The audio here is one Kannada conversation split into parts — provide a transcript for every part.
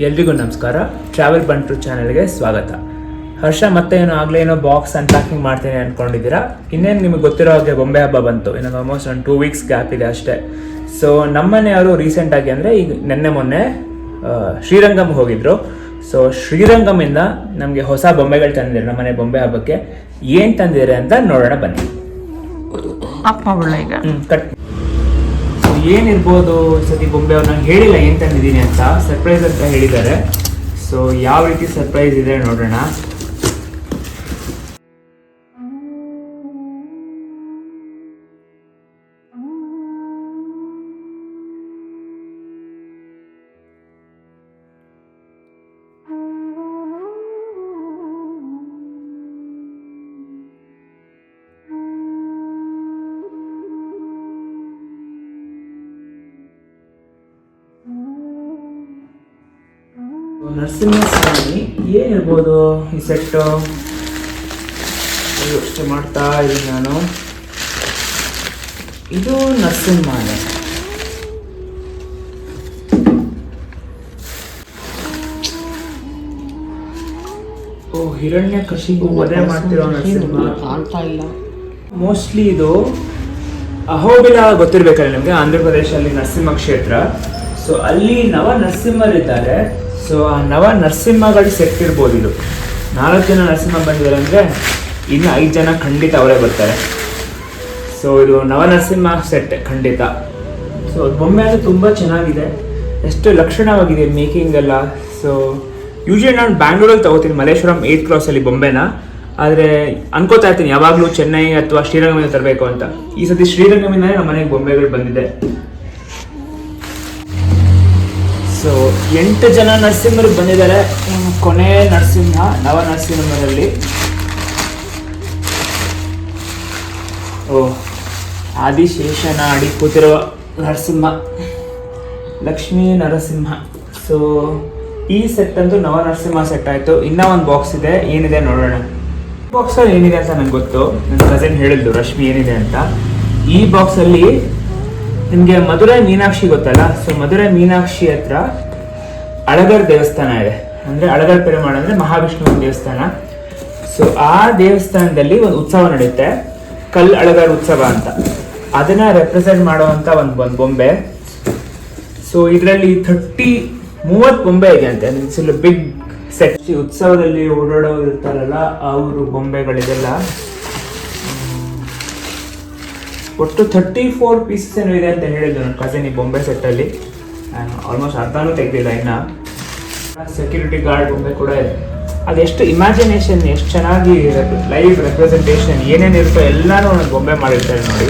ಎಲ್ರಿಗೂ ನಮಸ್ಕಾರ. ಟ್ರಾವೆಲ್ ಬಂಟ್ರು ಚಾನೆಲ್ಗೆ ಸ್ವಾಗತ. ಹರ್ಷ ಮತ್ತೆ ಏನೋ ಆಗಲೇ ಏನೋ ಬಾಕ್ಸ್ ಅನ್ಪ್ಯಾಕಿಂಗ್ ಮಾಡ್ತೀನಿ ಅನ್ಕೊಂಡಿದ್ದೀರಾ? ಇನ್ನೇನು ನಿಮಗೆ ಗೊತ್ತಿರೋ ಹಾಗೆ ಬೊಂಬೆ ಹಬ್ಬ ಬಂತು. ಇನ್ನೊಂದು ಆಲ್ಮೋಸ್ಟ್ ಒಂದು ಟೂ ವೀಕ್ಸ್ ಗ್ಯಾಪ್ ಇದೆ ಅಷ್ಟೇ. ಸೊ ನಮ್ಮನೆಯವರು ರೀಸೆಂಟಾಗಿ ಅಂದರೆ ಈಗ ನಿನ್ನೆ ಮೊನ್ನೆ ಶ್ರೀರಂಗಂ ಶ್ರೀರಂಗಮ್ ಹೋಗಿದ್ರು. ಸೊ ಶ್ರೀರಂಗಮಿಂದ ನಮಗೆ ಹೊಸ ಬೊಂಬೆಗಳು ತಂದಿದ್ದಾರೆ ನಮ್ಮನೆ ಬೊಂಬೆ ಹಬ್ಬಕ್ಕೆ. ಏನು ತಂದಿದ್ದಾರೆ ಅಂತ ನೋಡೋಣ ಬನ್ನಿ. ಈಗ. ಕಟ್ ಏನಿರ್ಬೋದು ಸತಿ ಬೊಂಬೆ ಅವ್ರು ನಂಗೆ ಹೇಳಿಲ್ಲ, ಏನು ತಂದಿದ್ದೀನಿ ಅಂತ. ಸರ್ಪ್ರೈಸ್ ಅಂತ ಹೇಳಿದ್ದಾರೆ. ಸೊ ಯಾವ ರೀತಿ ಸರ್ಪ್ರೈಸ್ ಇದೆ ನೋಡೋಣ. ನರಸಿಂಹಸ್ವಾಮಿ ಏನಿರ್ಬೋದು ಈ ಸೆಟ್ಟು? ಯೋಚನೆ ಮಾಡ್ತಾ ಇದ್ದೀನಿ ನಾನು. ಇದು ನರಸಿಂಹನೇ. ಓ ಹಿರಣ್ಯ ಕೃಷಿ ಮದುವೆ ಮಾಡ್ತಿರೋ ನರಸಿಂಹ. ಕಾಣ್ತಾ ಇಲ್ಲ. ಮೋಸ್ಟ್ಲಿ ಇದು ಅಹೋಬಿಲ ಗೊತ್ತಿರ್ಬೇಕಲ್ಲ ನಿಮಗೆ ಆಂಧ್ರ ಪ್ರದೇಶದಲ್ಲಿ ನರಸಿಂಹ ಕ್ಷೇತ್ರ. ಸೊ ಅಲ್ಲಿ ನವ ನರಸಿಂಹರಿದ್ದಾರೆ ಸೊ ಆ ನವ ನರಸಿಂಹಗಳು ಸೆಟ್ ಇರ್ಬೋದು ಇದು. ನಾಲ್ಕು ಜನ ನರಸಿಂಹ ಬಂದಿದ್ದಾರೆ ಅಂದರೆ ಇನ್ನು ಐದು ಜನ ಖಂಡಿತ ಅವರೇ ಬರ್ತಾರೆ. ಸೊ ಇದು ನವ ನರಸಿಂಹ ಸೆಟ್ ಖಂಡಿತ. ಸೊ ಬೊಮ್ಮೆ ಅದು ತುಂಬ ಚೆನ್ನಾಗಿದೆ. ಎಷ್ಟು ಲಕ್ಷಣವಾಗಿದೆ ಮೇಕಿಂಗ್ ಎಲ್ಲ. ಸೊ ಯೂಶಲಿ ನಾನು ಬ್ಯಾಂಗ್ಳೂರಲ್ಲಿ ತಗೋತೀನಿ, ಮಲ್ಲೇಶ್ವರಂ ಏತ್ ಕ್ರಾಸಲ್ಲಿ ಬೊಂಬೆನ. ಆದರೆ ಅನ್ಕೋತಾ ಇರ್ತೀನಿ, ಯಾವಾಗಲೂ ಚೆನ್ನೈ ಅಥವಾ ಶ್ರೀರಂಗಮಿಂದ ತರಬೇಕು ಅಂತ. ಈ ಸತಿ ಶ್ರೀರಂಗಮಿಂದನೇ ನಮ್ಮ ಮನೆಗೆ ಬೊಂಬೆಗಳು ಬಂದಿದೆ. ಸೊ ಎಂಟು ಜನ ನರಸಿಂಹರು ಬಂದಿದ್ದಾರೆ. ಕೊನೆ ನರಸಿಂಹ ನವ ನರಸಿಂಹರಲ್ಲಿ. ಓ ಆದಿಶೇಷನ ಅಡಿ ಕೂತಿರುವ ನರಸಿಂಹ. ಲಕ್ಷ್ಮೀ ನರಸಿಂಹ. ಸೊ ಈ ಸೆಟ್ ಅಂತೂ ನವ ನರಸಿಂಹ ಸೆಟ್ ಆಯಿತು. ಇನ್ನೂ ಒಂದು ಬಾಕ್ಸ್ ಇದೆ. ಏನಿದೆ ನೋಡೋಣ. ಬಾಕ್ಸಲ್ಲಿ ಏನಿದೆ ಅಂತ ನಂಗೆ ಗೊತ್ತು. ನನ್ನ ಕಸಿನ್ ಹೇಳಿದ್ದು ರಶ್ಮಿ ಏನಿದೆ ಅಂತ. ಈ ಬಾಕ್ಸಲ್ಲಿ ನಿಮಗೆ ಮಧುರೈ ಮೀನಾಕ್ಷಿ ಗೊತ್ತಲ್ಲ? ಸೊ ಮಧುರೈ ಮೀನಾಕ್ಷಿ ಹತ್ರ ಅಳಗರ್ ದೇವಸ್ಥಾನ ಇದೆ. ಅಂದರೆ ಅಳಗರ್ ಪೆರುಮಾಳ ಅಂದರೆ ಮಹಾವಿಷ್ಣುವಿನ ದೇವಸ್ಥಾನ. ಸೊ ಆ ದೇವಸ್ಥಾನದಲ್ಲಿ ಒಂದು ಉತ್ಸವ ನಡೆಯುತ್ತೆ ಕಲ್ ಅಳಗರ್ ಉತ್ಸವ ಅಂತ. ಅದನ್ನ ರೆಪ್ರೆಸೆಂಟ್ ಮಾಡುವಂತ ಒಂದು ಒಂದು ಬೊಂಬೆ. ಸೊ ಇದರಲ್ಲಿ ಥರ್ಟಿ ಮೂವತ್ತು ಬೊಂಬೆ ಇದೆ ಅಂತೆ. ಬಿಗ್ ಸೆಟ್ ಉತ್ಸವದಲ್ಲಿ ಓಡಾಡೋರು ಇರ್ತಾರಲ್ಲ ಅವರು ಬೊಂಬೆಗಳಿದೆಲ್ಲ ಒಟ್ಟು ಥರ್ಟಿ ಫೋರ್ ಪೀಸಸ್ ಏನೋ ಇದೆ ಅಂತ ಹೇಳಿದ್ದು ನನ್ನ ಕಸಿನ್ ಈ ಬೊಂಬೆ ಸೆಟ್ಟಲ್ಲಿ ಆಲ್ಮೋಸ್ಟ್ ಅರ್ಧನೂ ತೆಗೆದಿಲ್ಲ ಇನ್ನು. ಸೆಕ್ಯೂರಿಟಿ ಗಾರ್ಡ್ ಬೊಂಬೆ ಕೂಡ ಇದೆ. ಅದೆಷ್ಟು ಇಮ್ಯಾಜಿನೇಷನ್ ಎಷ್ಟು ಚೆನ್ನಾಗಿ ಲೈವ್ ರೆಪ್ರೆಸೆಂಟೇಷನ್ ಏನೇನಿರುತ್ತೋ ಎಲ್ಲಾನು ಒಂದು ಬೊಂಬೆ ಮಾಡಿರ್ತಾರೆ ನೋಡಿ.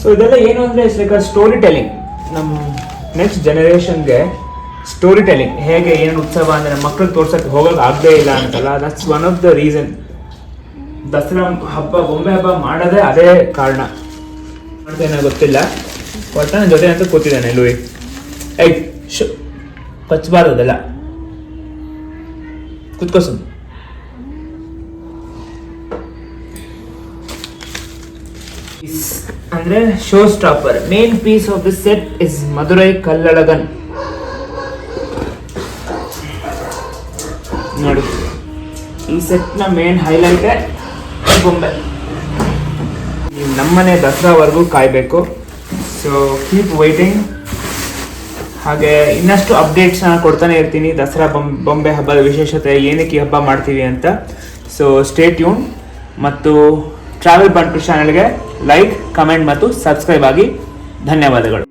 ಸೊ ಇದೆಲ್ಲ ಏನು ಅಂದರೆ ಇಟ್ಸ್ ಸ್ಟೋರಿ ಟೆಲಿಂಗ್ ನಮ್ಮ ನೆಕ್ಸ್ಟ್ ಜನರೇಷನ್ಗೆ ಸ್ಟೋರಿ ಟೆಲಿಂಗ್ ಹೇಗೆ, ಏನು ಉತ್ಸವ ಅಂದರೆ ಮಕ್ಕಳು ತೋರ್ಸೋಕ್ಕೆ ತೋರ್ಸಕ್ಕೆ ಹೋಗೋಕೆ ಆಗದೇ ಇಲ್ಲ ಅಂತಲ್ಲ. That's one of the reason Dasara ಹಬ್ಬ ಗೊಂಬೆ ಹಬ್ಬ ಮಾಡೋದೇ ಅದೇ ಕಾರಣ. ಮಾಡ್ತೇನೆ ಗೊತ್ತಿಲ್ಲ. ಒಟ್ಟು ನನ್ನ ಜೊತೆ ಅಂತ ಕೂತಿದ್ದಾನೆ ಲೂಯಿ. ಐ ಶು ಕಚ್ಚಬಾರ್ದು ಅದೆಲ್ಲ ಕುತ್ಕೋಸು ಅಂದ್ರೆ show stopper main piece of the set is Madurai Kallalagan ನೋಡಿ. ಈ ಸೆಟ್ನ ಮೇನ್ ಹೈಲೈಟ್ ಬೊಂಬೆ. ನೀವು ನಮ್ಮನೆ ದಸರಾವರೆಗೂ ಕಾಯಬೇಕು. ಸೊ ಕೀಪ್ ವೈಟಿಂಗ್ ಹಾಗೆ ಇನ್ನಷ್ಟು ಅಪ್ಡೇಟ್ಸ್ ನಾನು ಕೊಡ್ತಾನೆ ಇರ್ತೀನಿ. ದಸರಾ ಬೊಂಬೆ ಹಬ್ಬದ ವಿಶೇಷತೆ, ಏನಕ್ಕೆ ಹಬ್ಬ ಮಾಡ್ತೀವಿ ಅಂತ. ಸೊ ಸ್ಟೇ ಟ್ಯೂನ್ ಮತ್ತು ಟ್ರಾವೆಲ್ ಬಂಟು ಚಾನಲ್ಗೆ ಲೈಕ್ ಕಮೆಂಟ್ ಮತ್ತು ಸಬ್ಸ್ಕ್ರೈಬ್ ಆಗಿ ಧನ್ಯವಾದಗಳು.